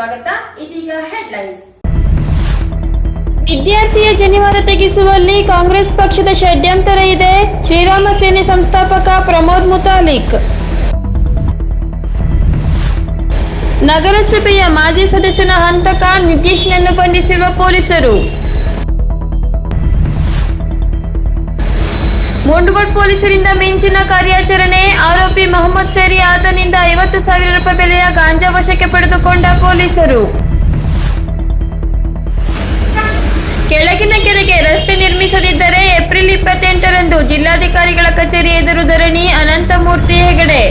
ಸ್ವಾಗತ. ಇದೀಗ ಹೆಡ್ಲೈನ್ಸ್ ವಿದ್ಯಾರ್ಥಿಯ ಜನಿವಾರ ತೆಗೆಸುವಲ್ಲಿ ಕಾಂಗ್ರೆಸ್ ಪಕ್ಷದ ಷಡ್ಯಂತರ ಇದೆ. ಶ್ರೀರಾಮ ಸೇನೆ ಸಂಸ್ಥಾಪಕ ಪ್ರಮೋದ್ ಮುತಾಲಿಕ್. ನಗರಸಭೆಯ ಮಾಜಿ ಸದಸ್ಯನ ಹಂತಕ ನಿತೀಶ್ನನ್ನು ಬಂಧಿಸಿರುವ ಪೊಲೀಸರು. ಮುಂಡಗೋಡ್ ಪೊಲೀಸರಿಂದ ಮಿಂಚಿನ ಕಾರ್ಯಾಚರಣೆ, ಆರೋಪಿ ಮೊಹಮ್ಮದ್ ಸೇರಿ ಆತನಿಂದ ಐವತ್ತು ಸಾವಿರ ರೂಪಾಯಿ ಬೆಲೆಯ ಗಾಂಜಾ ವಶಕ್ಕೆ ಪಡೆದುಕೊಂಡ ಪೊಲೀಸರು. ಕೆಳಗಿನ ಕೆರೆಗೆ ರಸ್ತೆ ನಿರ್ಮಿಸದಿದ್ದರೆ ಏಪ್ರಿಲ್ ಇಪ್ಪತ್ತೆಂಟರಂದು ಜಿಲ್ಲಾಧಿಕಾರಿಗಳ ಕಚೇರಿ ಎದುರು ಧರಣಿ ಅನಂತಮೂರ್ತಿ ಹೆಗಡೆ.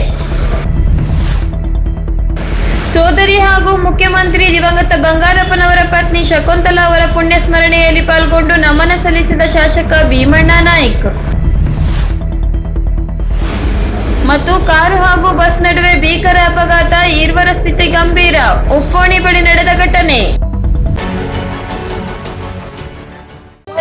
ಸೋದರಿ ಹಾಗೂ ಮುಖ್ಯಮಂತ್ರಿ ದಿವಂಗತ ಬಂಗಾರಪ್ಪನವರ ಪತ್ನಿ ಶಕುಂತಲಾ ಅವರ ಪುಣ್ಯ ಸ್ಮರಣೆಯಲ್ಲಿ ಪಾಲ್ಗೊಂಡು ನಮನ ಸಲ್ಲಿಸಿದ ಶಾಸಕ ಭೀಮಣ್ಣ ನಾಯ್ಕ್. ಮತ್ತು ಕಾರು ಹಾಗೂ ಬಸ್ ನಡುವೆ ಭೀಕರ ಅಪಘಾತ ಈರ್ವರ ಸ್ಥಿತಿ ಗಂಭೀರ ಉಪ್ಪೋಣಿ ಬಳಿ ನಡೆದ ಘಟನೆ.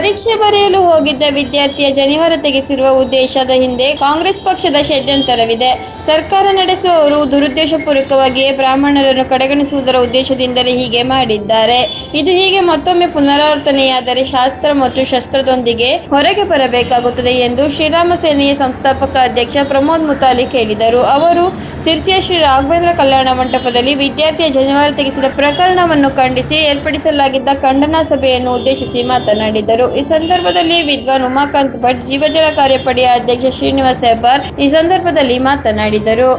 ಪರೀಕ್ಷೆ ಬರೆಯಲು ಹೋಗಿದ್ದ ವಿದ್ಯಾರ್ಥಿಯ ಜನಿವಾರ ತೆಗೆಸಿರುವ ಉದ್ದೇಶದ ಹಿಂದೆ ಕಾಂಗ್ರೆಸ್ ಪಕ್ಷದ ಷಡ್ಯಂತರವಿದೆ. ಸರ್ಕಾರ ನಡೆಸುವವರು ದುರುದ್ದೇಶಪೂರ್ವಕವಾಗಿಯೇ ಬ್ರಾಹ್ಮಣರನ್ನು ಕಡೆಗಣಿಸುವುದರ ಉದ್ದೇಶದಿಂದಲೇ ಹೀಗೆ ಮಾಡಿದ್ದಾರೆ. ಇದು ಹೀಗೆ ಮತ್ತೊಮ್ಮೆ ಪುನರಾವರ್ತನೆಯಾದರೆ ಶಾಸ್ತ್ರ ಮತ್ತು ಶಸ್ತ್ರದೊಂದಿಗೆ ಹೊರಗೆ ಬರಬೇಕಾಗುತ್ತದೆ ಎಂದು ಶ್ರೀರಾಮ ಸೇನೆಯ ಸಂಸ್ಥಾಪಕ ಅಧ್ಯಕ್ಷ ಪ್ರಮೋದ್ ಮುತಾಲಿಕ್ ಹೇಳಿದರು ಅವರು ತಿರ್ಚಿಯ ಶ್ರೀ ರಾಘವೇಂದ್ರ ಕಲ್ಯಾಣ ಮಂಟಪದಲ್ಲಿ ವಿದ್ಯಾರ್ಥಿಯ ಜನಿವಾರ ತೆಗೆಸಿದ ಪ್ರಕರಣವನ್ನು ಖಂಡಿಸಿ ಏರ್ಪಡಿಸಲಾಗಿದ್ದ ಖಂಡನಾ ಸಭೆಯನ್ನು ಉದ್ದೇಶಿಸಿ ಮಾತನಾಡಿದರು. ಈ ಸಂದರ್ಭದಲ್ಲಿ ವಿದ್ವಾನ್ ಉಮಾಕಾಂತ್ ಭಟ್ ಜೀವಜಲ ಕಾರ್ಯಪಡೆಯ ಅಧ್ಯಕ್ಷ ಶ್ರೀನಿವಾಸ್ ಹೆಬ್ಬಾರ್ ಈ ಸಂದರ್ಭದಲ್ಲಿ ಮಾತನಾಡಿದರು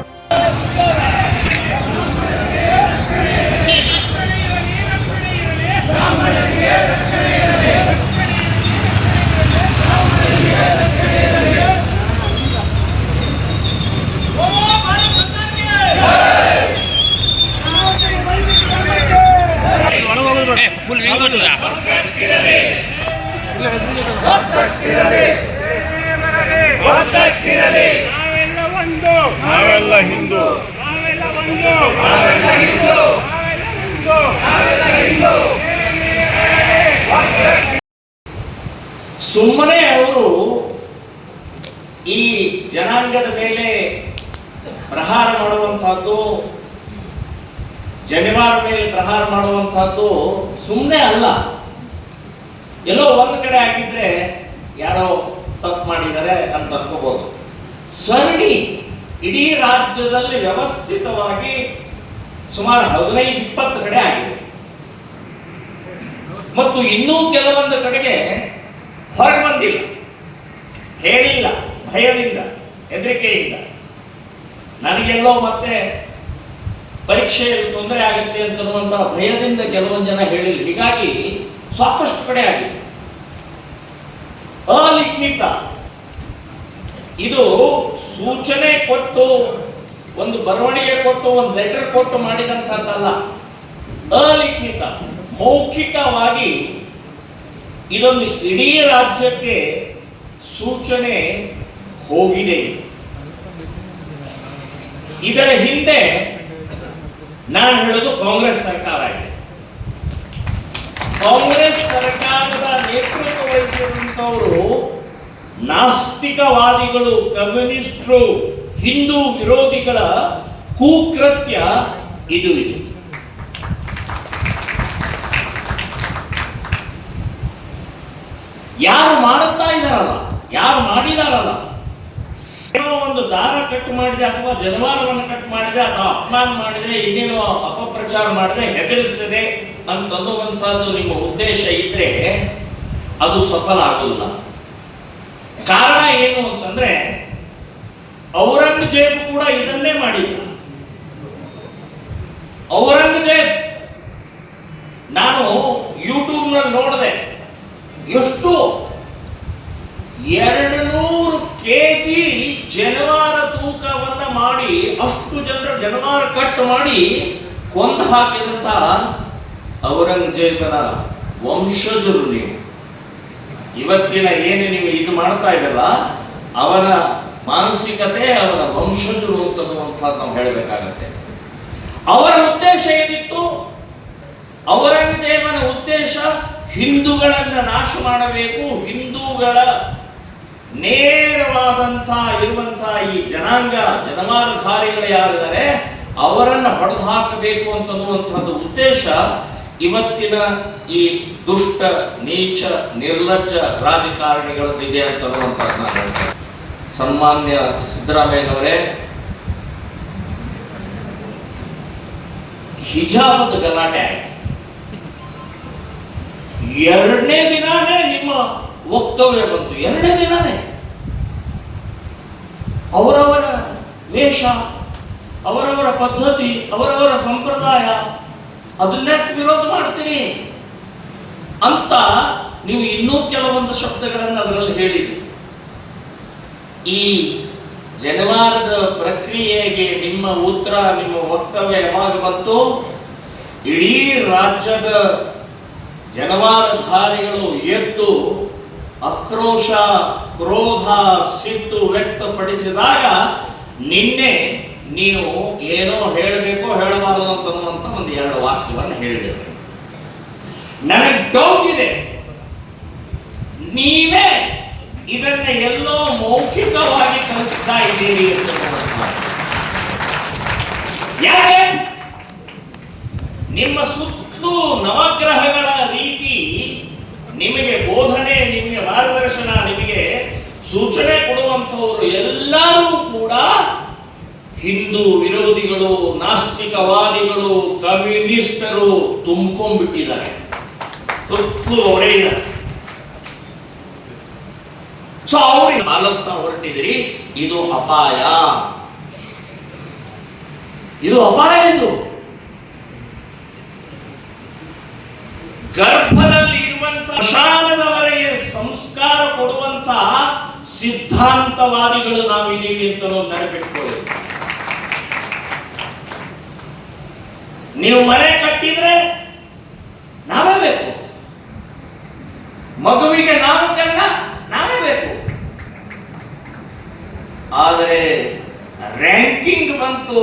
ಫುಲ್ ವಿಂಗ್ ಬಂದಿಲ್ಲ ನಾವೆಲ್ಲ ಒಂದು ನಾವೆಲ್ಲ ಹಿಂದೂ ನಾವೆಲ್ಲ ಒಂದು ನಾವೆಲ್ಲ ಒಂದು ಸುಮ್ಮನೆ ಅವರು ಈ ಜನಾಂಗದ ಮೇಲೆ ಪ್ರಹಾರ ಮಾಡುವಂತಹದ್ದು ಜನಿವಾರ ಮೇಲೆ ಪ್ರಹಾರ ಮಾಡುವಂತಹದ್ದು ಸುಮ್ಮನೆ ಅಲ್ಲ. ಎಲ್ಲೋ ಒಂದು ಕಡೆ ಆಗಿದ್ರೆ ಯಾರೋ ತಪ್ಪು ಮಾಡಿದರೆ ಅಂತ ಅನ್ಕೋಬಹುದು ಸರಣಿ ಇಡೀ ರಾಜ್ಯದಲ್ಲಿ ವ್ಯವಸ್ಥಿತವಾಗಿ ಸುಮಾರು ಹದಿನೈದು, ಇಪ್ಪತ್ತು ಕಡೆ ಆಗಿದೆ. ಮತ್ತು ಇನ್ನೂ ಕೆಲವೊಂದು ಕಡೆಗೆ ಹೊರಗೆ ಬಂದಿಲ್ಲ. ಹೇಳಿಲ್ಲ, ಭಯದಿಂದ, ಹೆದರಿಕೆಯಿಂದ. ನನಗೆಲ್ಲೋ ಮತ್ತೆ ಪರೀಕ್ಷೆಯಲ್ಲಿ ತೊಂದರೆ ಆಗುತ್ತೆ ಅಂತನ್ನುವಂಥ ಭಯದಿಂದ ಕೆಲವೊಂದು ಜನ ಹೇಳಿಲ್ಲ ಹೀಗಾಗಿ ಸಾಕಷ್ಟು ಕಡೆ ಆಗಿದೆ. ಅಲಿಖಿತ. ಇದು ಸೂಚನೆ ಕೊಟ್ಟು, ಒಂದು ಬರವಣಿಗೆ ಕೊಟ್ಟು, ಒಂದು ಲೆಟರ್ ಕೊಟ್ಟು ಮಾಡಿದಂಥದ್ದಲ್ಲ. ಅಲಿಖಿತ. ಮೌಖಿಕವಾಗಿ ಇದೊಂದು ಇಡೀ ರಾಜ್ಯಕ್ಕೆ ಸೂಚನೆ ಹೋಗಿದೆ. ಇದರ ಹಿಂದೆ ನಾನು ಹೇಳೋದು ಕಾಂಗ್ರೆಸ್ ಸರ್ಕಾರ ಇದೆ. ಕಾಂಗ್ರೆಸ್ ಸರ್ಕಾರದ ನೇತೃತ್ವ ವಹಿಸಿರುವಂತವರು ನಾಸ್ತಿಕವಾದಿಗಳು, ಕಮ್ಯುನಿಸ್ಟ್ರು, ಹಿಂದೂ ವಿರೋಧಿಗಳ ಕುಕೃತ್ಯ ಇದು ಇದು. ಯಾರು ಮಾಡುತ್ತಾ ಇದ್ದಾರಲ್ಲ? ಯಾರು ಮಾಡಿದಾರಲ್ಲ? ಏನೋ ಒಂದು ದಾರ ಕಟ್ ಮಾಡಿದೆ ಅಥವಾ ಜನವಾರವನ್ನು ಕಟ್ ಮಾಡಿದೆ ಅಥವಾ ಅಪಮಾನ ಮಾಡಿದೆ, ಇನ್ನೇನೋ ಅಪಪ್ರಚಾರ ಮಾಡಿದೆ ಹೆದರಿಸಿದೆ ಅಂತನ್ನುವಂಥದ್ದು ನಿಮ್ಮ ಉದ್ದೇಶ ಇದ್ರೆ ಅದು ಸಫಲ ಆಗೋಲ್ಲ ಕಾರಣ ಏನು ಅಂತಂದ್ರೆ, ಔರಂಗಜೇಬ್ ಕೂಡ ಇದನ್ನೇ ಮಾಡಿಲ್ಲ ಔರಂಗಜೇಬ್, ನಾನು ಯೂಟ್ಯೂಬ್ನಲ್ಲಿ ನೋಡಿದೆ, ಎಷ್ಟು ಎರಡು ನೂರು ಕೆ ಜಿ ಜನವಾರ ತೂಕವನ್ನ ಮಾಡಿ, ಅಷ್ಟು ಜನರ ಜನಮಾರ ಕಟ್ ಮಾಡಿ ಕೊಂದು ಹಾಕಿದಂತ ಔರಂಗಜೇಬನ ವಂಶಜರು ನೀವು. ಇವತ್ತಿನ ಏನು ನೀವು ಇದು ಮಾಡ್ತಾ ಇದ್ದಲ್ಲ ಅವನ ಮಾನಸಿಕತೆ, ಅವನ ವಂಶಜರು ಅಂತನ್ನುವಂಥದ್ದು ನಾವು ಹೇಳಬೇಕಾಗತ್ತೆ. ಅವರ ಉದ್ದೇಶ ಏನಿತ್ತು? ಔರಂಗಜೇಬನ ಉದ್ದೇಶ ಹಿಂದೂಗಳನ್ನ ನಾಶ ಮಾಡಬೇಕು, ಹಿಂದೂಗಳ ನೇರವಾದಂತಹ ಇರುವಂತಹ ಈ ಜನಾಂಗ ಜನಮಾನಧಾರಿಗಳು ಯಾರಿದ್ದಾರೆ, ಅವರನ್ನ ಹೊಡೆದು ಹಾಕಬೇಕು ಅಂತನ್ನುವಂಥದ್ದು ಉದ್ದೇಶ ಇವತ್ತಿನ ಈ ದುಷ್ಟ, ನೀಚ, ನಿರ್ಲಜ್ಜ ರಾಜಕಾರಣಿಗಳದ್ದಿದೆ ಹೇಳ್ತಾರೆ ಸನ್ಮಾನ್ಯ ಸಿದ್ದರಾಮಯ್ಯನವರೇ, ಹಿಜಾಬದ ಗಲಾಟೆ ಎರಡನೇ ದಿನಾನೇ ನಿಮ್ಮ ವಕ್ತವ್ಯ ಬಂತು. ಎರಡೇ ದಿನಾನೇ ಅವರವರ ವೇಷ, ಅವರವರ ಪದ್ಧತಿ, ಅವರವರ ಸಂಪ್ರದಾಯ, ಅದನ್ನೇ ವಿರೋಧ ಮಾಡ್ತೀನಿ ಅಂತ ನೀವು ಇನ್ನೂ ಕೆಲವೊಂದು ಶಬ್ದಗಳನ್ನು ಅದರಲ್ಲಿ ಹೇಳಿದ್ರಿ ಈ ಜನವಾರದ ಪ್ರಕ್ರಿಯೆಗೆ ನಿಮ್ಮ ಉತ್ತರ, ನಿಮ್ಮ ವಕ್ತವ್ಯ ಯಾವಾಗ ಬಂತು? ಇಡೀ ರಾಜ್ಯದ ಜನವಾರಧಾರಿಗಳು ಎದ್ದು ಆಕ್ರೋಶ, ಕ್ರೋಧ, ಸಿಟ್ಟು ವ್ಯಕ್ತಪಡಿಸಿದಾಗ ನಿನ್ನೆ ನೀವು ಏನೋ ಹೇಳಬೇಕೋ ಹೇಳಬಾರದು ಅಂತನ್ನುವಂತ ಒಂದು ಎರಡು ವಾಕ್ಯವನ್ನು ಹೇಳಿದೆವು ನನಗೆ ಡೌಟ್ ಇದೆ. ನೀವೇ ಇದನ್ನ ಎಲ್ಲೋ ಮೌಖಿಕವಾಗಿ ಕಲಿಸ್ತಾ ಇದ್ದೀರಿ ಅಂತ ಯಾಕೆ? ನಿಮ್ಮ ಸುತ್ತಲೂ ನವಗ್ರಹಗಳ ನಿಮಗೆ ಬೋಧನೆ, ನಿಮಗೆ ಮಾರ್ಗದರ್ಶನ, ನಿಮಗೆ ಸೂಚನೆ ಕೊಡುವಂಥವರು ಎಲ್ಲರೂ ಕೂಡ ಹಿಂದೂ ವಿರೋಧಿಗಳು, ನಾಸ್ತಿಕವಾದಿಗಳು, ಕಮ್ಯುನಿಸ್ಟರು ತುಂಬಿಕೊಂಡ್ಬಿಟ್ಟಿದ್ದಾರೆ. ಅವರೇ ಇದ್ದಾರೆ. ಸೊ ಅವ್ರಿಗೆ ಆಲಸ್ತಾ ಹೊರಟಿದ್ರಿ ಇದು ಅಪಾಯ. ಇದು ಅಪಾಯ ಇದು ಗರ್ಭದಲ್ಲಿ ಇರುವಂತ ಶಾಲದವರೆಗೆ ಸಂಸ್ಕಾರ ಕೊಡುವಂತ ಸಿದ್ಧಾಂತವಾದಿಗಳು ನಾವಿದ್ದೀವಿ ಅಂತ ನೆನಪಿಟ್ಕೊಳ್ಳಿ. ನೀವು ಮನೆ ಕಟ್ಟಿದ್ರೆ ನಾವೇ ಬೇಕು. ಮಗುವಿಗೆ ನಾಮಕರಣ ನಾವೇ ಬೇಕು. ಆದರೆ ರ್ಯಾಂಕಿಂಗ್ ಬಂತು,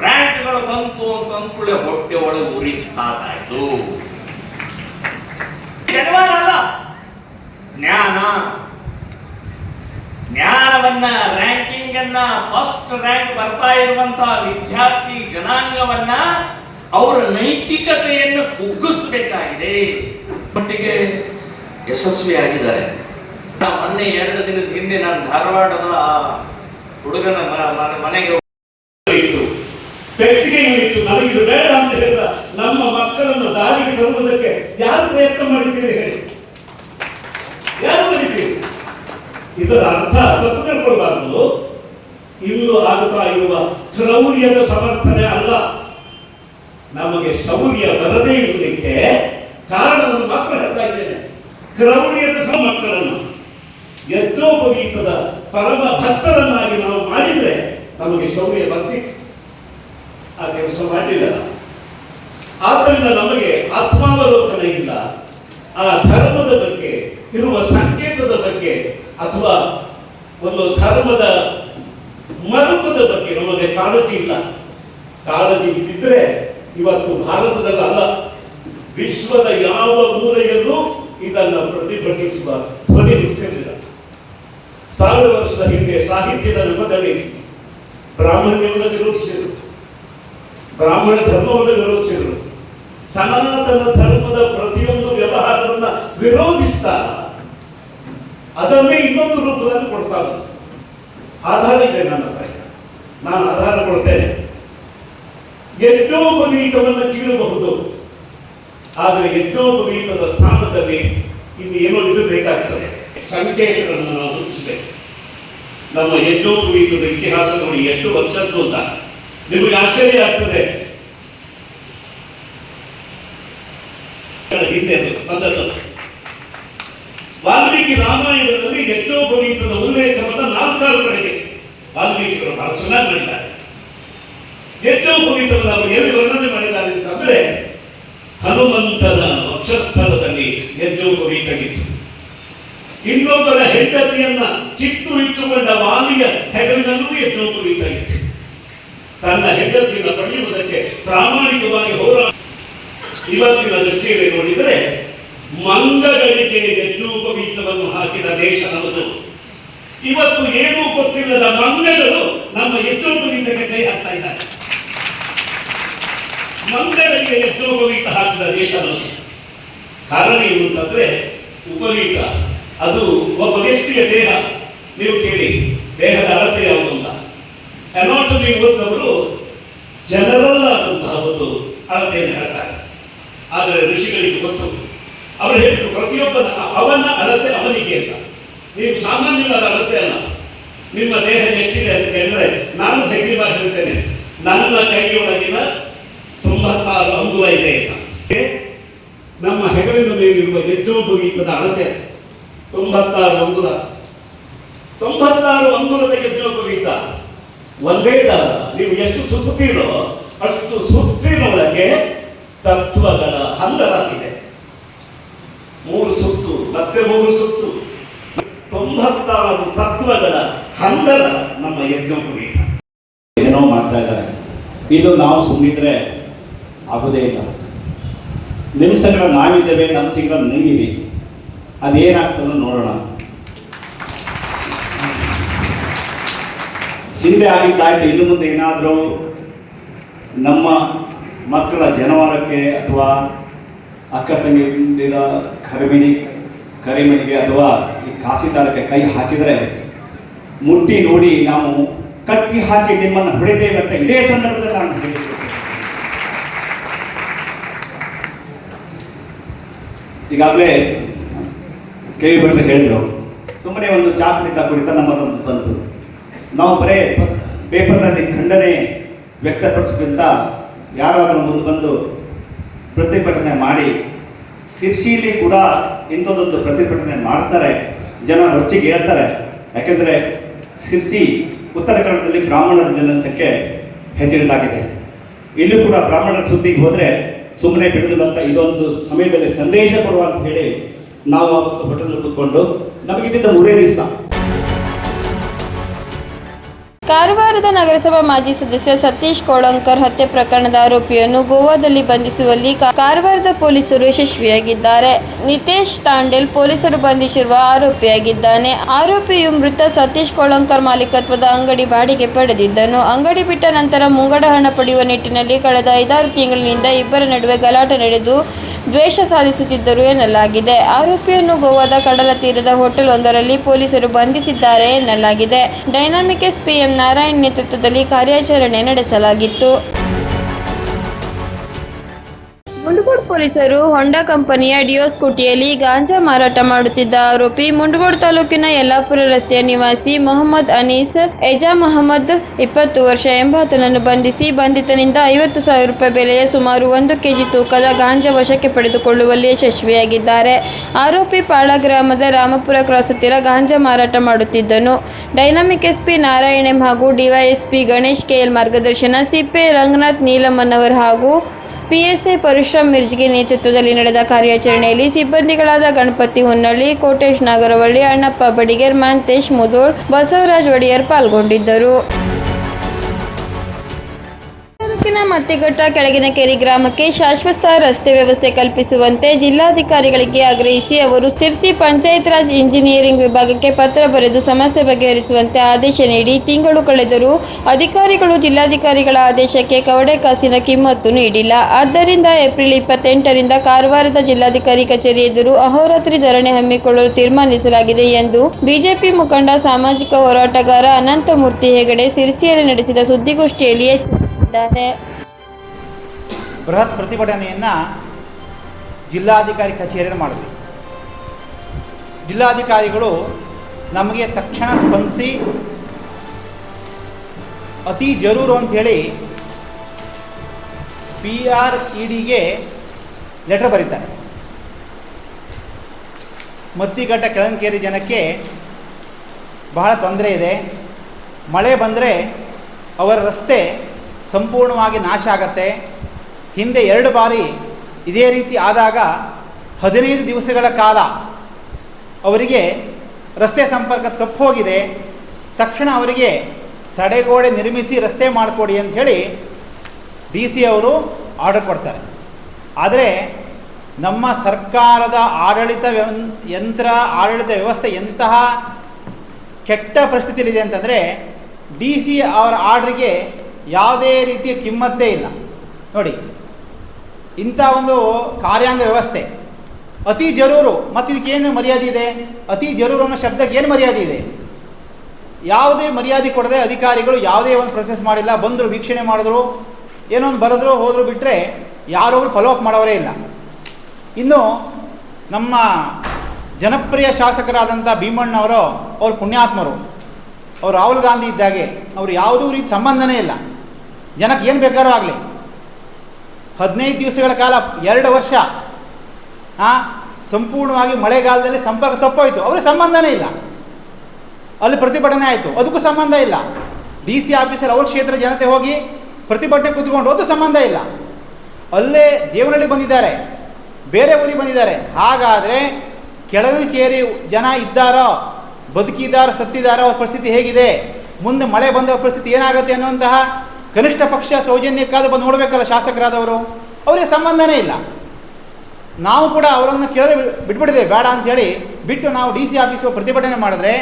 ರ್ಯಾಂಕ್ಗಳು ಬಂತು ಅಂತ ಅಂದ್ಕೊಳ್ಳೆ ಹೊಟ್ಟೆ ಒಳಗೆ ಉರಿ ಸ್ಟಾರ್ಟ್ ಆಯ್ತು ಜನವಾರ ಅಲ್ಲ ಜ್ಞಾನ. ಜ್ಞಾನವನ್ನ ರ್ಯಾಂಕಿಂಗ್ ಅನ್ನ ಫಸ್ಟ್ ರ್ಯಾಂಕ್ ಬರ್ತಾ ಇರುವಂತಹ ವಿದ್ಯಾರ್ಥಿ ಜನಾಂಗವನ್ನ ಅವರ ನೈತಿಕತೆಯನ್ನು ಕುಗ್ಗಿಸಬೇಕಾಗಿದೆ. ಮಟ್ಟಿಗೆ ಯಶಸ್ವಿಯಾಗಿದ್ದಾರೆ. ಮೊನ್ನೆ ಎರಡು ದಿನದ ಹಿಂದೆ ನಾನು ಧಾರವಾಡದ ಆ ಹುಡುಗನ ಮನೆಗೆ ಇತ್ತು. ಪೆಟ್ಟಿಗೆ ಇತ್ತು. ನನಗಿದು ಬೇಡ ಅಂತ ಹೇಳಿದ ನಮ್ಮ ಮಕ್ಕಳನ್ನು ದಾರಿಗೆ ತರುವುದಕ್ಕೆ ಯಾರು ಪ್ರಯತ್ನ ಮಾಡಿದ್ದೀರಿ ಹೇಳಿ? ಯಾರು ಮಾಡಿದ್ದೀರಿ? ಇದರ ಅರ್ಥ ತಪ್ಪು ತಿಳ್ಕೊಳ್ಬಾರ್ದು. ಇಲ್ಲೂ ಆಗುತ್ತಾ ಇರುವ ಕ್ರೌರ್ಯದ ಸಮರ್ಥನೆ ಅಲ್ಲ. ನಮಗೆ ಶೌರ್ಯ ಬರದೇ ಇರಲಿಕ್ಕೆ ಕಾರಣವನ್ನು ಮಾತ್ರ ಹೇಳ್ತಾ ಇದ್ದೇನೆ. ಕ್ರೌರ್ಯದ ಮಕ್ಕಳನ್ನು ಯಜ್ಞೋಪವೀತದ ಪರಮ ಭಕ್ತರನ್ನಾಗಿ ನಾವು ಮಾಡಿದರೆ ನಮಗೆ ಶೌರ್ಯ ಬರ್ತಿತ್ತು ಆ ಕೆಲಸ ಮಾಡಲಿಲ್ಲ. ಆದ್ದರಿಂದ ನಮಗೆ ಆತ್ಮಾವಲೋಕನ ಇಲ್ಲ ಆ ಧರ್ಮದ ಬಗ್ಗೆ, ಇರುವ ಸಂಕೇತದ ಬಗ್ಗೆ, ಅಥವಾ ಒಂದು ಧರ್ಮದ ಮರುಪದ ಬಗ್ಗೆ ನಮಗೆ ಕಾಳಜಿ ಇಲ್ಲ. ಕಾಳಜಿ ಇದ್ದಿದ್ರೆ ಇವತ್ತು ಭಾರತದಲ್ಲ ಅಲ್ಲ, ವಿಶ್ವದ ಯಾವ ಮೂಲೆಯಲ್ಲೂ ಇದನ್ನು ಪ್ರತಿಭಟಿಸುವ ಧ್ವನಿ ನಿಂತಿರಲಿಲ್ಲ ಸಾವಿರ ವರ್ಷದ ಹಿಂದೆ ಸಾಹಿತ್ಯದ ನೆಪದಲ್ಲಿ ಬ್ರಾಹ್ಮಣ್ಯವನ್ನು ವಿರೋಧಿಸಿದರು. ಬ್ರಾಹ್ಮಣ ಧರ್ಮವನ್ನು ವಿರೋಧಿಸಿದರು. ಸನಾತನ ಧರ್ಮದ ಪ್ರತಿಯೊಂದು ವ್ಯವಹಾರವನ್ನು ವಿರೋಧಿಸ್ತಾ ಅದನ್ನೇ ಇನ್ನೊಂದು ರೂಪದಲ್ಲಿ ಕೊಡ್ತಾ ಬಂದ್ರು. ಆಧಾರ ಇದೆ ನನ್ನ ಹತ್ರ ನಾನು ಆಧಾರ ಕೊಡ್ತೇನೆ. ಎಷ್ಟೋ ಯಜ್ಞೋಪವೀತವನ್ನು ಕೀಳಬಹುದು ಆದರೆ ಎಷ್ಟೋ ಯಜ್ಞೋಪವೀತದ ಸ್ಥಾನದಲ್ಲಿ ಇಲ್ಲಿ ಏನೋ ಇದು ಬೇಕಾಗ್ತದೆ ಸಂಕೇತಗಳನ್ನು ನಾವು ರೂಪಿಸಬೇಕು. ನಮ್ಮ ಯಜ್ಞೋಪವೀತದ ಇತಿಹಾಸ ನೋಡಿ ಎಷ್ಟು ವರ್ಷದ್ದು ಅಂತ. ನಿಮಗೆ ಆಶ್ಚರ್ಯ ಆಗ್ತದೆ. ಹಿಂದೆ ಅದು, ಬಂದದ್ದು ವಾಲ್ಮೀಕಿ ರಾಮಾಯಣದಲ್ಲಿ ಯಜ್ಞೋಪವೀತದ ಉಲ್ಲೇಖವನ್ನು ನಾಲ್ಕಾರು ಕಡೆಗೆ ವಾಲ್ಮೀಕಿಗಳು ಬಹಳ ಚೆನ್ನಾಗಿ ಮಾಡಿದ್ದಾರೆ. ಯಜ್ಞೋಪವೀತವನ್ನು ಅವರು ಎಲ್ಲಿ ವರ್ಣನೆ ಮಾಡಿದ್ದಾರೆ ಅಂತಂದ್ರೆ ಹನುಮಂತನ ವಕ್ಷಸ್ಥಳದಲ್ಲಿ ಎಷ್ಟೋ ಇತ್ತು ಇನ್ನೊಬ್ಬರ ಹೆಂಡತಿಯನ್ನ ಚಿತ್ತು ಇಟ್ಟುಕೊಂಡ ವಾಲಿಯ ಹೆಗಲಿನಲ್ಲೂ ಎಷ್ಟೋ ಇತ್ತು ತನ್ನ ಹೆಂಡತಿಯನ್ನು ಪಡೆಯುವುದಕ್ಕೆ ಪ್ರಾಮಾಣಿಕವಾಗಿ ಹೋರಾಟ ಇವತ್ತಿನ ದೃಷ್ಟಿಯಲ್ಲಿ ನೋಡಿದರೆ ಮಂಗಗಳಿಗೆ ಯಜ್ಞೋಪವೀತವನ್ನು ಹಾಕಿದ ದೇಶ ನಮ್ಮದು ಇವತ್ತು ಏನೂ ಗೊತ್ತಿಲ್ಲದ ಮಂಗಗಳು ನಮ್ಮ ಯಜ್ಞೋಪವೀತಕ್ಕೆ ಕೈ ಹಾಕ್ತಾ ಇದ್ದಾರೆ. ಮಂಗಗಳಿಗೆ ಯಜ್ಞೋಪವೀತ ಹಾಕಿದ ದೇಶ ನಮ್ಮದು ಕಾರಣ ಏನು ಅಂತಂದ್ರೆ ಉಪವೀತ ಅದು ಒಬ್ಬ ವ್ಯಕ್ತಿಯ ದೇಹ. ನೀವು ಕೇಳಿ, ದೇಹದ ಅಳತೆ ಯಾವುದು ಅಂತ ಅನಾಟಮಿ ಓದಿದವರು ಜನರಲ್ ಆದಂತಹ ಒಂದು ಅಳತೆಯನ್ನು ಹೇಳ್ತಾರೆ ಆದರೆ ಋಷಿಗಳಿಗೆ ಗೊತ್ತು ಅವರು ಹೇಳಿದ್ರು, ಪ್ರತಿಯೊಬ್ಬನ ಅವನ ಅಳತೆ ಅವನಿಗೆ ಅಂತ. ನೀವು ಸಾಮಾನ್ಯವಾದ ಅಳತೆ ಅಲ್ಲ. ನಿಮ್ಮ ದೇಹ ಎಷ್ಟಿದೆ ಅಂತ ಕೇಳಿದ್ರೆ, ನಾನು ಧೈರ್ಯವಾಗಿ ಹೇಳ್ತೇನೆ ನನ್ನ ಕೈಯೊಳಗಿನ ತೊಂಬತ್ತಾರು ಅಂಗುಲ ಇದೆ ಅಂತ. ನಮ್ಮ ಹೆಗಲಿನ ಮೇಲಿರುವ ಯಜ್ಞೋಪವೀತದ ಅಳತೆ. ತೊಂಬತ್ತಾರು ಅಂಗುಲ. ತೊಂಬತ್ತಾರು ಅಂಗುಲದ ಯಜ್ಞೋಪವೀತ ಒಂದೇ ದಾರ. ನೀವು ಎಷ್ಟು ಸುತ್ತೀರೋ ಅಷ್ಟು ಸುತ್ತಿನೊಳಗೆ ತತ್ವಗಳ ಹಂದರಾಗಿದೆ ಮೂರು ಸುತ್ತು, ಮತ್ತೆ ಮೂರು ಸುತ್ತು. ತೊಂಬತ್ತಾರು ತತ್ವಗಳ ಹಂದರ ನಮ್ಮ ಯಜ್ಞಪುರಿ ಏನೋ ಮಾಡ್ತಾ ಇದ್ದಾರೆ. ಇದು ನಾವು ಸುಮ್ಮಿದ್ರೆ ಆಗೋದೇ ಇಲ್ಲ. ನಿಮ್ಮ ಸಂಗಡ ನಾವಿದ್ದೇವೆ ನಮ್ಮ ಸಂಗಡ ನೀವಿರಿ. ಅದೇನಾಗ್ತದೋ ನೋಡೋಣ. ಹಿಂದೆ ಆಗಿದ್ದಾಯ್ತು, ಇನ್ನು ಮುಂದೆ ಏನಾದರೂ ನಮ್ಮ ಮಕ್ಕಳ ಜನವಾರಕ್ಕೆ ಅಥವಾ ಅಕ್ಕ ತಂಗಿರ ಕರಿಮಿಣಿ, ಕರಿಮಣಿಗೆ ಅಥವಾ ಈ ಕಾಸಿದಾರಕ್ಕೆ ಕೈ ಹಾಕಿದರೆ ಮುಟ್ಟಿ ನೋಡಿ ನಾವು ಕಟ್ಟಿ ಹಾಕಿ ನಿಮ್ಮನ್ನು ಹೊಡೆದೇವೆ ಅಂತ ಇದೇ ಸಂದರ್ಭದಲ್ಲಿ ನಾನು ಹೇಳಿದ್ದೇನೆ. ಈಗಾಗಲೇ ಕೆ ವಿ ಭಟ್ರು ಹೇಳಿದ್ರು. ಸುಮ್ಮನೆ ಒಂದು ಚಾಕ್ಲಿದ್ದ ಕುರಿತ ನಮ್ಮನ್ನು ಬಂತು. ನಾವು ಬರೇ ಪೇಪರ್ನಲ್ಲಿ ಖಂಡನೆ ವ್ಯಕ್ತಪಡಿಸೋದ್ರಿಂದ ಯಾರಾದರೂ ಮುಂದೆ ಬಂದು ಪ್ರತಿಭಟನೆ ಮಾಡಿ ಸಿರ್ಸಿಲಿ ಕೂಡ ಇಂಥದ್ದೊಂದು ಪ್ರತಿಭಟನೆ ಮಾಡ್ತಾರೆ. ಜನ ರೊಚ್ಚಿಗೆ ಹೇಳ್ತಾರೆ. ಯಾಕೆಂದರೆ ಸಿರ್ಸಿ ಉತ್ತರ ಕನ್ನಡದಲ್ಲಿ ಬ್ರಾಹ್ಮಣರ ಜನಸಂಖ್ಯೆ ಹೆಚ್ಚಿನದಾಗಿದೆ ಇಲ್ಲೂ ಕೂಡ ಬ್ರಾಹ್ಮಣರ ಸುದ್ದಿಗೆ ಹೋದರೆ ಸುಮ್ಮನೆ ಬಿಡುದಿಲ್ಲ ಅಂತ ಇದೊಂದು ಸಮಯದಲ್ಲಿ ಸಂದೇಶ ಕೊಡುವ ಅಂತ ಹೇಳಿ ನಾವು ಅವತ್ತು ಹೋಟೆಲ್ ಕೂತ್ಕೊಂಡು ನಮಗಿದ್ದ ಮೂರೇ ದಿವಸ. ಕಾರವಾರದ ನಗರಸಭಾ ಮಾಜಿ ಸದಸ್ಯ ಸತೀಶ್ ಕೋಳಂಕರ್ ಹತ್ಯೆ ಪ್ರಕರಣದ ಆರೋಪಿಯನ್ನು ಗೋವಾದಲ್ಲಿ ಬಂಧಿಸುವಲ್ಲಿ ಕಾರವಾರದ ಪೊಲೀಸರು ಯಶಸ್ವಿಯಾಗಿದ್ದಾರೆ. ನಿತೇಶ್ ತಾಂಡೇಲ್ ಪೊಲೀಸರು ಬಂಧಿಸಿರುವ ಆರೋಪಿಯಾಗಿದ್ದಾನೆ. ಆರೋಪಿಯು ಮೃತ ಸತೀಶ್ ಕೋಳಂಕರ್ ಮಾಲೀಕತ್ವದ ಅಂಗಡಿ ಬಾಡಿಗೆ ಪಡೆದಿದ್ದನು. ಅಂಗಡಿ ಬಿಟ್ಟ ನಂತರ ಮುಂಗಡ ಹಣ ಪಡೆಯುವ ನಿಟ್ಟಿನಲ್ಲಿ ಕಳೆದ ಐದಾರು ತಿಂಗಳಿನಿಂದ ಇಬ್ಬರ ನಡುವೆ ಗಲಾಟೆ ನಡೆದು ದ್ವೇಷ ಸಾಧಿಸುತ್ತಿದ್ದರು ಎನ್ನಲಾಗಿದೆ. ಆರೋಪಿಯನ್ನು ಗೋವಾದ ಕಡಲ ತೀರದ ಹೋಟೆಲ್ ಒಂದರಲ್ಲಿ ಪೊಲೀಸರು ಬಂಧಿಸಿದ್ದಾರೆ ಎನ್ನಲಾಗಿದೆ. ಡೈನಾಮಿಕ್ ಎಸ್ ಪಿಎಂ ನಾರಾಯಣ್ ನೇತೃತ್ವದಲ್ಲಿ ಕಾರ್ಯಾಚರಣೆ ನಡೆಸಲಾಗಿತ್ತು. ಮುಂಡಗೋಡ್ ಪೊಲೀಸರು ಹೊಂಡಾ ಕಂಪನಿಯ ಡಿಯೋ ಸ್ಕೂಟಿಯಲ್ಲಿ ಗಾಂಜಾ ಮಾರಾಟ ಮಾಡುತ್ತಿದ್ದ ಆರೋಪಿ ಮುಂಡಗೋಡ್ ತಾಲೂಕಿನ ಯಲ್ಲಾಪುರ ರಸ್ತೆಯ ನಿವಾಸಿ ಮೊಹಮ್ಮದ್ ಅನೀಸ್ ಎಜಾ ಮೊಹಮ್ಮದ್ ಇಪ್ಪತ್ತು ವರ್ಷ ಎಂಬಾತನನ್ನು ಬಂಧಿಸಿ ಬಂಧಿತನಿಂದ ಐವತ್ತು ಸಾವಿರ ರೂಪಾಯಿ ಬೆಲೆಯ ಸುಮಾರು ಒಂದು ಕೆಜಿ ತೂಕದ ಗಾಂಜಾ ವಶಕ್ಕೆ ಪಡೆದುಕೊಳ್ಳುವಲ್ಲಿ ಯಶಸ್ವಿಯಾಗಿದ್ದಾರೆ. ಆರೋಪಿ ಪಾಳ ಗ್ರಾಮದ ರಾಮಪುರ ಕ್ರಾಸ್ ಹತ್ತಿರ ಗಾಂಜಾ ಮಾರಾಟ ಮಾಡುತ್ತಿದ್ದನು. ಡೈನಾಮಿಕ್ ಎಸ್ಪಿ ನಾರಾಯಣ್ ಎಂ ಹಾಗೂ ಡಿವೈಎಸ್ಪಿ ಗಣೇಶ್ ಕೆಎಲ್ ಮಾರ್ಗದರ್ಶನ ಸಿಪ್ಪೆ ರಂಗನಾಥ್ ನೀಲಮ್ಮನವರ್ ಹಾಗೂ ಪಿಎಸ್ಐ ಪರಶುರಾಮ್ ಮಿರ್ಜಿಗೆ ನೇತೃತ್ವದಲ್ಲಿ ನಡೆದ ಕಾರ್ಯಾಚರಣೆಯಲ್ಲಿ ಸಿಬ್ಬಂದಿಗಳಾದ ಗಣಪತಿ ಹೊನ್ನಳ್ಳಿ, ಕೋಟೇಶ್ ನಾಗರವಳ್ಳಿ, ಅಣ್ಣಪ್ಪ ಬಡಿಗೇರ್, ಮಾಂತೇಶ್ ಮುದೋಳ್ ಬಸವರಾಜ್ ಒಡೆಯರ್ ಪಾಲ್ಗೊಂಡಿದ್ದರು. ತಾಲೂಕಿನ ಮತ್ತಿಘಟ್ಟ ಕೆಳಗಿನ ಕೆರೆ ಗ್ರಾಮಕ್ಕೆ ಶಾಶ್ವತ ರಸ್ತೆ ವ್ಯವಸ್ಥೆ ಕಲ್ಪಿಸುವಂತೆ ಜಿಲ್ಲಾಧಿಕಾರಿಗಳಿಗೆ ಆಗ್ರಹಿಸಿ ಅವರು ಸಿರ್ಸಿ ಪಂಚಾಯತ್ ರಾಜ್ ಇಂಜಿನಿಯರಿಂಗ್ ವಿಭಾಗಕ್ಕೆ ಪತ್ರ ಬರೆದು ಸಮಸ್ಯೆ ಬಗೆಹರಿಸುವಂತೆ ಆದೇಶ ನೀಡಿ ತಿಂಗಳು ಕಳೆದರೂ ಅಧಿಕಾರಿಗಳು ಜಿಲ್ಲಾಧಿಕಾರಿಗಳ ಆದೇಶಕ್ಕೆ ಕವಡೆ ಕಾಸಿನ ಕಿಮ್ಮತ್ತು ನೀಡಿಲ್ಲ. ಆದ್ದರಿಂದ ಏಪ್ರಿಲ್ ಇಪ್ಪತ್ತೆಂಟರಿಂದ ಕಾರವಾರದ ಜಿಲ್ಲಾಧಿಕಾರಿ ಕಚೇರಿ ಎದುರು ಅಹೋರಾತ್ರಿ ಧರಣಿ ಹಮ್ಮಿಕೊಳ್ಳಲು ತೀರ್ಮಾನಿಸಲಾಗಿದೆ ಎಂದು ಬಿಜೆಪಿ ಮುಖಂಡ ಸಾಮಾಜಿಕ ಹೋರಾಟಗಾರ ಅನಂತಮೂರ್ತಿ ಹೆಗಡೆ ಸಿರ್ಸಿಯಲ್ಲಿ ನಡೆಸಿದ ಸುದ್ದಿಗೋಷ್ಠಿಯಲ್ಲಿ ಎಚ್ಚರಿಸಿದ್ದಾರೆ ಬೃಹತ್ ಪ್ರತಿಭಟನೆಯನ್ನ ಜಿಲ್ಲಾಧಿಕಾರಿ ಕಚೇರಿಯನ್ನು ಮಾಡಿದ್ವಿ ಜಿಲ್ಲಾಧಿಕಾರಿಗಳು ನಮಗೆ ತಕ್ಷಣ ಸ್ಪಂದಿಸಿ, ಅತಿ ಜರೂರು ಅಂಥೇಳಿ ಪಿ ಆರ್ ಇ ಡಿಗೆ ಲೆಟರ್ ಬರೀತಾರೆ. ಮತ್ತಿಘಟ್ಟ ಕೆಳಂಕೇರಿ ಜನಕ್ಕೆ ಬಹಳ ತೊಂದರೆ ಇದೆ. ಮಳೆ ಬಂದರೆ ಅವರ ರಸ್ತೆ ಸಂಪೂರ್ಣವಾಗಿ ನಾಶ ಆಗತ್ತೆ. ಹಿಂದೆ ಎರಡು ಬಾರಿ ಇದೇ ರೀತಿ ಆದಾಗ ಹದಿನೈದು ದಿವಸಗಳ ಕಾಲ ಅವರಿಗೆ ರಸ್ತೆ ಸಂಪರ್ಕ ತಪ್ಪು ಹೋಗಿದೆ ತಕ್ಷಣ ಅವರಿಗೆ ತಡೆಗೋಡೆ ನಿರ್ಮಿಸಿ ರಸ್ತೆ ಮಾಡಿಕೊಡಿ ಅಂಥೇಳಿ ಡಿ ಸಿ ಅವರು ಆರ್ಡರ್ ಕೊಡ್ತಾರೆ. ಆದರೆ ನಮ್ಮ ಸರ್ಕಾರದ ಆಡಳಿತ ಯಂತ್ರ, ಆಡಳಿತ ವ್ಯವಸ್ಥೆ ಎಂತಹ ಕೆಟ್ಟ ಪರಿಸ್ಥಿತಿಯಲ್ಲಿದೆ ಅಂತಂದರೆ ಡಿ ಸಿ ಅವರ ಆರ್ಡ್ರಿಗೆ ಯಾವುದೇ ರೀತಿಯ ಕಿಮ್ಮತ್ತೇ ಇಲ್ಲ. ನೋಡಿ, ಇಂಥ ಒಂದು ಕಾರ್ಯಾಂಗ ವ್ಯವಸ್ಥೆ. ಅತಿ ಜರೂರು ಮತ್ತು ಇದಕ್ಕೇನು ಮರ್ಯಾದೆ ಇದೆ? ಅತಿ ಜರೂರು ಅನ್ನೋ ಶಬ್ದಕ್ಕೆ ಏನು ಮರ್ಯಾದೆ ಇದೆ? ಯಾವುದೇ ಮರ್ಯಾದೆ ಕೊಡದೆ ಅಧಿಕಾರಿಗಳು ಯಾವುದೇ ಒಂದು ಪ್ರೊಸೆಸ್ ಮಾಡಿಲ್ಲ, ಬಂದರು, ವೀಕ್ಷಣೆ ಮಾಡಿದ್ರು, ಏನೋ ಒಂದು ಬರೆದ್ರು, ಹೋದ್ರು ಬಿಟ್ಟರೆ ಯಾರೊಬ್ಬರು ಫಾಲೋಅಪ್ ಮಾಡೋರೇ ಇಲ್ಲ. ಇನ್ನು ನಮ್ಮ ಜನಪ್ರಿಯ ಶಾಸಕರಾದಂಥ ಭೀಮಣ್ಣವರು ಅವ್ರ ಪುಣ್ಯಾತ್ಮರು. ಅವ್ರು ರಾಹುಲ್ ಗಾಂಧಿ ಇದ್ದಾಗೆ, ಅವ್ರು ಯಾವುದೂ ರೀತಿ ಸಂಬಂಧನೇ ಇಲ್ಲ. ಜನಕ್ಕೆ ಏನು ಬೇಕಾದ್ರೂ ಆಗಲಿ. ಹದಿನೈದು ದಿವಸಗಳ ಕಾಲ, ಎರಡು ವರ್ಷ ಸಂಪೂರ್ಣವಾಗಿ ಮಳೆಗಾಲದಲ್ಲಿ ಸಂಪರ್ಕ ತಪ್ಪೋಯ್ತು. ಅವ್ರಿಗೆ ಸಂಬಂಧನೇ ಇಲ್ಲ. ಅಲ್ಲಿ ಪ್ರತಿಭಟನೆ ಆಯಿತು. ಅದಕ್ಕೂ ಸಂಬಂಧ ಇಲ್ಲ. ಡಿ ಸಿ ಆಫೀಸಲ್ಲಿ ಅವ್ರ ಕ್ಷೇತ್ರ ಜನತೆ ಹೋಗಿ ಪ್ರತಿಭಟನೆ ಕೂತ್ಕೊಂಡು, ಅದು ಸಂಬಂಧ ಇಲ್ಲ. ಅಲ್ಲೇ ದೇವನಹಳ್ಳಿ ಬಂದಿದ್ದಾರೆ. ಬೇರೆ ಊರಿಗೆ ಬಂದಿದ್ದಾರೆ. ಹಾಗಾದರೆ ಕೇರಿ ಜನ ಇದ್ದಾರೋ, ಬದುಕಿದ್ದಾರೋ, ಸತ್ತಿದ್ದಾರೋ ಅವ್ರ ಪರಿಸ್ಥಿತಿ ಹೇಗಿದೆ? ಮುಂದೆ ಮಳೆ ಬಂದ ಪರಿಸ್ಥಿತಿ ಏನಾಗುತ್ತೆ ಅನ್ನುವಂತಹ ಕನಿಷ್ಠ ಪಕ್ಷ ಸೌಜನ್ಯಕ್ಕಾದ್ರೂ ಬಂದು ನೋಡಬೇಕಲ್ಲ ಶಾಸಕರಾದವರು, ಅವರಿಗೆ ಸಂಬಂಧನೇ ಇಲ್ಲ. ನಾವು ಕೂಡ ಅವರನ್ನು ಕೇಳದೆ ಬಿಟ್ಬಿಟ್ಟಿದ್ದೇವೆ ಬೇಡ ಅಂತೇಳಿ ಬಿಟ್ಟು ನಾವು ಡಿ ಸಿ ಆಫೀಸ್ಗೆ ಪ್ರತಿಭಟನೆ ಮಾಡಿದ್ರೆ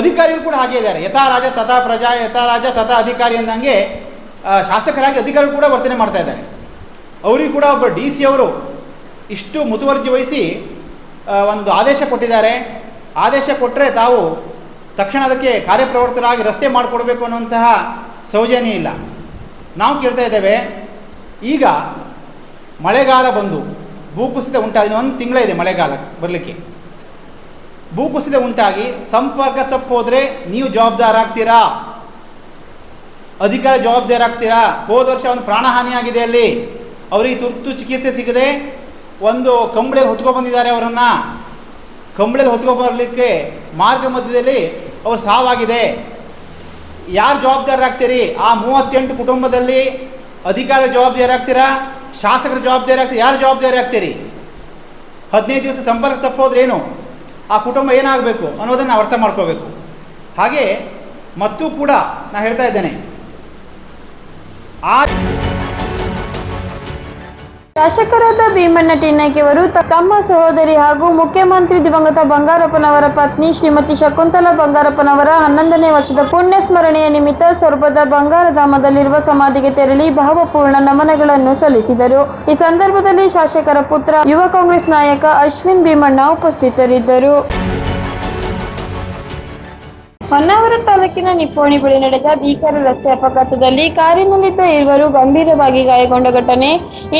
ಅಧಿಕಾರಿಗಳು ಕೂಡ ಹಾಗೆ ಇದ್ದಾರೆ. ಯಥಾ ರಾಜ ತಥಾ ಪ್ರಜಾ, ಯಥಾ ರಾಜ ತಥಾ ಅಧಿಕಾರಿ ಅಂದಂಗೆ ಶಾಸಕರಾಗಿ ಅಧಿಕಾರಿಗಳು ಕೂಡ ವರ್ತನೆ ಮಾಡ್ತಾ ಇದ್ದಾರೆ. ಅವರಿಗೂ ಕೂಡ ಒಬ್ಬ ಡಿ ಸಿ ಅವರು ಇಷ್ಟು ಮುತುವರ್ಜಿ ವಹಿಸಿ ಒಂದು ಆದೇಶ ಕೊಟ್ಟಿದ್ದಾರೆ. ಆದೇಶ ಕೊಟ್ಟರೆ ತಾವು ತಕ್ಷಣ ಅದಕ್ಕೆ ಕಾರ್ಯಪ್ರವರ್ತನಾಗಿ ರಸ್ತೆ ಮಾಡಿಕೊಡ್ಬೇಕು ಅನ್ನುವಂತಹ ಸೌಜನ್ಯ ಇಲ್ಲ. ನಾವು ಕೇಳ್ತಾ ಇದ್ದೇವೆ, ಈಗ ಮಳೆಗಾಲ ಬಂದು ಭೂಕುಸಿತ ಉಂಟಾಗಿ ಒಂದು ತಿಂಗಳ ಇದೆ ಮಳೆಗಾಲ ಬರಲಿಕ್ಕೆ. ಭೂಕುಸಿತ ಉಂಟಾಗಿ ಸಂಪರ್ಕ ತಪ್ಪೋದ್ರೆ ನೀವು ಜವಾಬ್ದಾರಾಗ್ತೀರಾ? ಅಧಿಕಾರ ಜವಾಬ್ದಾರಾಗ್ತೀರಾ? ಹೋದ ವರ್ಷ ಒಂದು ಪ್ರಾಣಹಾನಿ ಆಗಿದೆ ಅಲ್ಲಿ. ಅವರಿಗೆ ತುರ್ತು ಚಿಕಿತ್ಸೆ ಸಿಗದೆ ಒಂದು ಕಂಬಳಿಯಲ್ಲಿ ಹೊತ್ಕೊ ಬಂದಿದ್ದಾರೆ ಅವರನ್ನು. ಕಂಬಳಿಯಲ್ಲಿ ಹೊತ್ಕೊ ಬರಲಿಕ್ಕೆ ಮಾರ್ಗ ಮಧ್ಯದಲ್ಲಿ ಅವರು ಸಾವಾಗಿದೆ. ಯಾರು ಜವಾಬ್ದಾರರಾಗ್ತೀರಿ ಆ ಮೂವತ್ತೆಂಟು ಕುಟುಂಬದಲ್ಲಿ ಅಧಿಕಾರ ಜವಾಬ್ದಾರಿ ಆಗ್ತೀರಾ ಶಾಸಕರ ಜವಾಬ್ದಾರಿ ಆಗ್ತೀರಿ ಯಾರು ಜವಾಬ್ದಾರಿ ಆಗ್ತೀರಿ ಹದಿನೈದು ದಿವಸ ಸಂಪರ್ಕ ತಪ್ಪೋದ್ರೇನು ಆ ಕುಟುಂಬ ಏನಾಗಬೇಕು ಅನ್ನೋದನ್ನು ಅರ್ಥ ಮಾಡ್ಕೋಬೇಕು. ಹಾಗೆ ಮತ್ತೂ ಕೂಡ ನಾನು ಹೇಳ್ತಾ ಇದ್ದೇನೆ. ಆ ಶಾಸಕರಾದ ಭೀಮಣ್ಣ ಟಿನ್ನಕ್ಕೆ ಅವರು ತಮ್ಮ ಸಹೋದರಿ ಹಾಗೂ ಮುಖ್ಯಮಂತ್ರಿ ದಿವಂಗತ ಬಂಗಾರಪ್ಪನವರ ಪತ್ನಿ ಶ್ರೀಮತಿ ಶಕುಂತಲಾ ಬಂಗಾರಪ್ಪನವರ ಹನ್ನೊಂದನೇ ವರ್ಷದ ಪುಣ್ಯ ಸ್ಮರಣೆಯ ನಿಮಿತ್ತ ಸ್ವರ್ಪದ ಬಂಗಾರಧಾಮದಲ್ಲಿರುವ ಸಮಾಧಿಗೆ ತೆರಳಿ ಭಾವಪೂರ್ಣ ನಮನಗಳನ್ನು ಸಲ್ಲಿಸಿದರು. ಈ ಸಂದರ್ಭದಲ್ಲಿ ಶಾಸಕರ ಪುತ್ರ, ಯುವ ಕಾಂಗ್ರೆಸ್ ನಾಯಕ ಅಶ್ವಿನ್ ಭೀಮಣ್ಣ ಉಪಸ್ಥಿತರಿದ್ದರು. ಹೊನ್ನಾವರ ತಾಲೂಕಿನ ನಿಪ್ಪೋಣಿ ಬಳಿ ನಡೆದ ಭೀಕರ ರಸ್ತೆ ಅಪಘಾತದಲ್ಲಿ ಕಾರಿನಲ್ಲಿದ್ದ ಇರುವರು ಗಂಭೀರವಾಗಿ ಗಾಯಗೊಂಡ ಘಟನೆ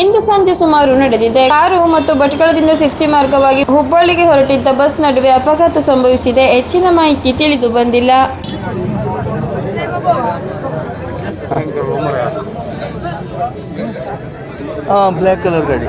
ಇಂದು ಸಂಜೆ ಸುಮಾರು ನಡೆದಿದೆ. ಕಾರು ಮತ್ತು ಭಟ್ಕಳದಿಂದ ಸಿಕ್ಸ್ಟಿ ಮಾರ್ಗವಾಗಿ ಹುಬ್ಬಳ್ಳಿಗೆ ಹೊರಟಿದ್ದ ಬಸ್ ನಡುವೆ ಅಪಘಾತ ಸಂಭವಿಸಿದೆ. ಹೆಚ್ಚಿನ ಮಾಹಿತಿ ತಿಳಿದು ಬಂದಿಲ್ಲ. ಬ್ಲಾಕ್ ಕಲರ್ ಗಾಡಿ.